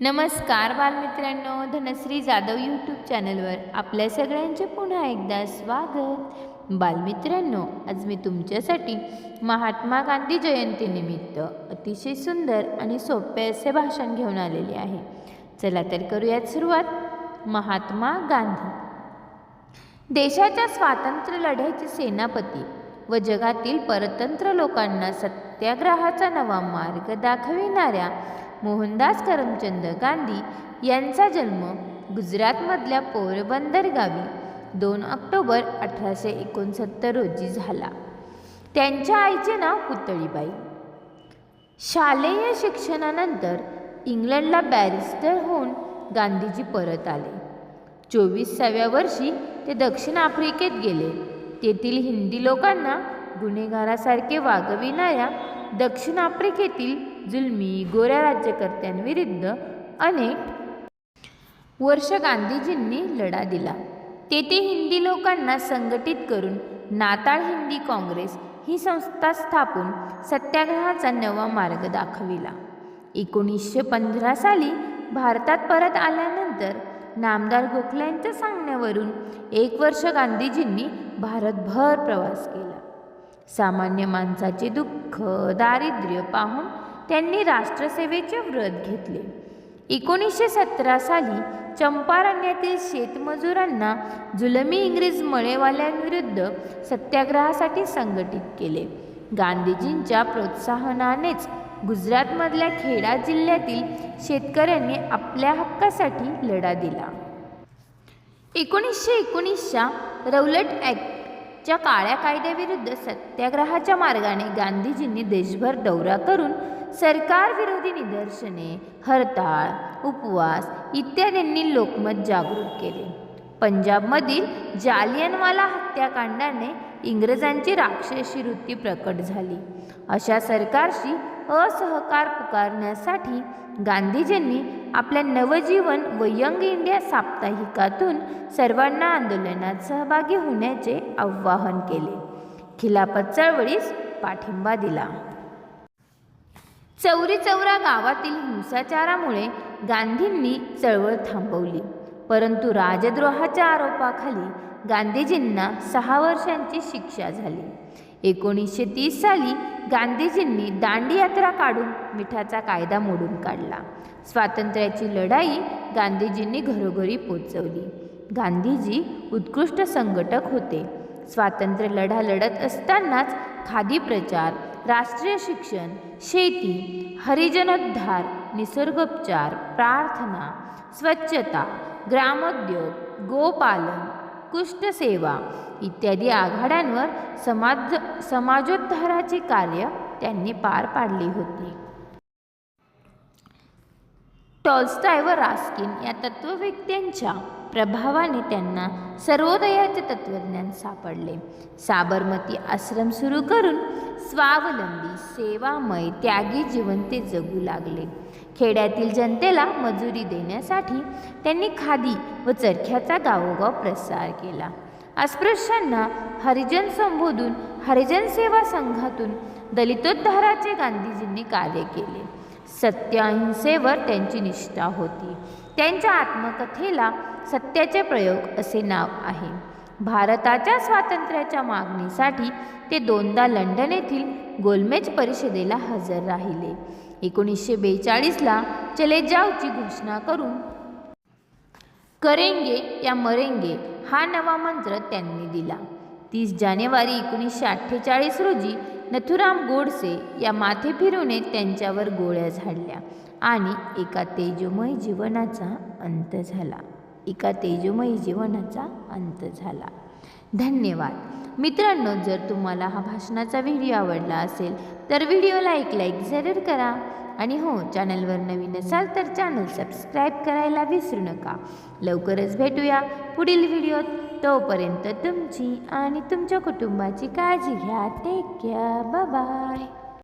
नमस्कार बालमित्रांनो धनश्री जाधव यूट्यूब चॅनलवर आपल्या सगळ्यांचे पुन्हा एकदा स्वागत. बालमित्रांनो आज मी तुमच्यासाठी महात्मा गांधी जयंतीनिमित्त अतिशय सुंदर आणि सोपे असे भाषण घेऊन आलेले आहे. चला तर करूयात सुरुवात. महात्मा गांधी. देशाच्या स्वातंत्र्य लढ्याचे सेनापती व जगातील परतंत्र लोकांना सत्याग्रहाचा नवा मार्ग दाखविणाऱ्या मोहनदास करमचंद गांधी यांचा जन्म गुजरातमधल्या पोरबंदर गावी दोन ऑक्टोबर अठराशे एकोणसत्तर रोजी झाला. त्यांच्या आईचे नाव पुतळीबाई. शालेय शिक्षणानंतर इंग्लंडला बॅरिस्टर होऊन गांधीजी परत आले. चोवीसाव्या वर्षी ते दक्षिण आफ्रिकेत गेले. तेथील हिंदी लोकांना गुन्हेगारासारखे वागविणाऱ्या दक्षिण आफ्रिकेतील जुलमी गोऱ्या राज्यकर्त्यांविरुद्ध अनेक वर्ष गांधीजींनी लढा दिला. तेथे हिंदी लोकांना संघटित करून नाताळ हिंदी काँग्रेस ही संस्था स्थापून सत्याग्रहाचा नवा मार्ग दाखविला. एकोणीसशे पंधरा साली भारतात परत आल्यानंतर नामदार गोखल्यांच्या सांगण्यावरून एक वर्ष गांधीजींनी भारतभर प्रवास केला. सामान्य माणसाचे दुःख दारिद्र्य पाहून त्यांनी राष्ट्रसेवेचे व्रत घेतले. एकोणीसशे सतरा साली चंपारण्यातील शेतमजुरांना जुलमी इंग्रज मळेवाल्यांविरुद्ध सत्याग्रहासाठी संघटित केले. गांधीजींच्या प्रोत्साहनानेच गुजरातमधल्या खेडा जिल्ह्यातील शेतकऱ्यांनी आपल्या हक्कासाठी लढा दिला. एकोणीसशे एकोणीसच्या रौलट ॲक्ट च्या काळ्या कायद्याविरुद्ध सत्याग्रहाच्या मार्गाने गांधीजींनी देशभर दौरा करून सरकारविरोधी निदर्शने हरताळ उपवास इत्यादींनी लोकमत जागृत केले. पंजाबमधील जालियनवाला हत्याकांडाने इंग्रजांची राक्षसी वृत्ती प्रकट झाली. अशा सरकारशी असहकार पुकारण्यासाठी गांधीजींनी आपल्या नवजीवन व यंग इंडिया साप्ताहिकातून सर्वांना आंदोलनात सहभागी होण्याचे आवाहन केले. खिलाफत चळवळीस पाठिंबा दिला. चौरी चौरा गावातील हिंसाचारामुळे गांधींनी चळवळ थांबवली. परंतु राजद्रोहाच्या आरोपाखाली गांधीजींना सहा वर्षांची शिक्षा झाली. एकोणीसशे तीस साली गांधीजींनी दांडीयात्रा काढून मिठाचा कायदा मोडून काढला. स्वातंत्र्याची लढाई गांधीजींनी घरोघरी पोचवली. गांधीजी उत्कृष्ट संघटक होते. स्वातंत्र्य लढा लढत असतानाच खादी प्रचार राष्ट्रीय शिक्षण शेती हरिजनोद्धार निसर्गोपचार प्रार्थना स्वच्छता ग्रामोद्योग गोपालन कुष्ठसेवा इत्यादी आघाड्यांवर समाज समाजोद्धाराचे कार्य त्यांनी पार पाडले होते. टॉल्स्टाय व रास्किन या तत्वव्यक्त्यांच्या प्रभावाने त्यांना सर्वोदयाचे तत्त्वज्ञान सापडले. साबरमती आश्रम सुरू करून स्वावलंबी सेवामय त्यागी जीवन ते जगू लागले. खेड्यातील जनतेला मजुरी देण्यासाठी त्यांनी खादी व चरख्याचा गावोगाव प्रसार केला. अस्पृश्यांना हरिजन संबोधून हरिजन सेवा संघातून दलितोद्धाराचे गांधीजींनी कार्य केले. सत्यअहिंसेवर त्यांची निष्ठा होती. त्यांच्या आत्मकथेला सत्याचे प्रयोग असे नाव आहे. भारताच्या स्वातंत्र्याच्या मागणीसाठी ते दोनदा लंडन येथील गोलमेज परिषदेला हजर राहिले. एकोणीसशे बेचाळीसला चले जावची घोषणा करून करेंगे या मरेंगे हा नवा मंत्र त्यांनी दिला. तीस जानेवारी एकोणीसशे अठ्ठेचाळीस रोजी नथुराम गोडसे या माथे फिरूने त्यांच्यावर गोळ्या झाडल्या आणि एका तेजोमय जीवनाचा अंत झाला. एका तेजोमय जीवनाचा अंत झाला. धन्यवाद. मित्रांनो जर तुम्हाला हा भाषणाचा व्हिडिओ आवडला असेल तर व्हिडिओला एक लाईक जरूर करा. आणि हो चॅनलवर नवीन असाल तर चॅनल सबस्क्राईब करायला विसरू नका. लवकरच भेटूया पुढील व्हिडिओत. तोपर्यंत तुमची आणि तुमच्या कुटुंबाची काळजी घ्या. Take care bye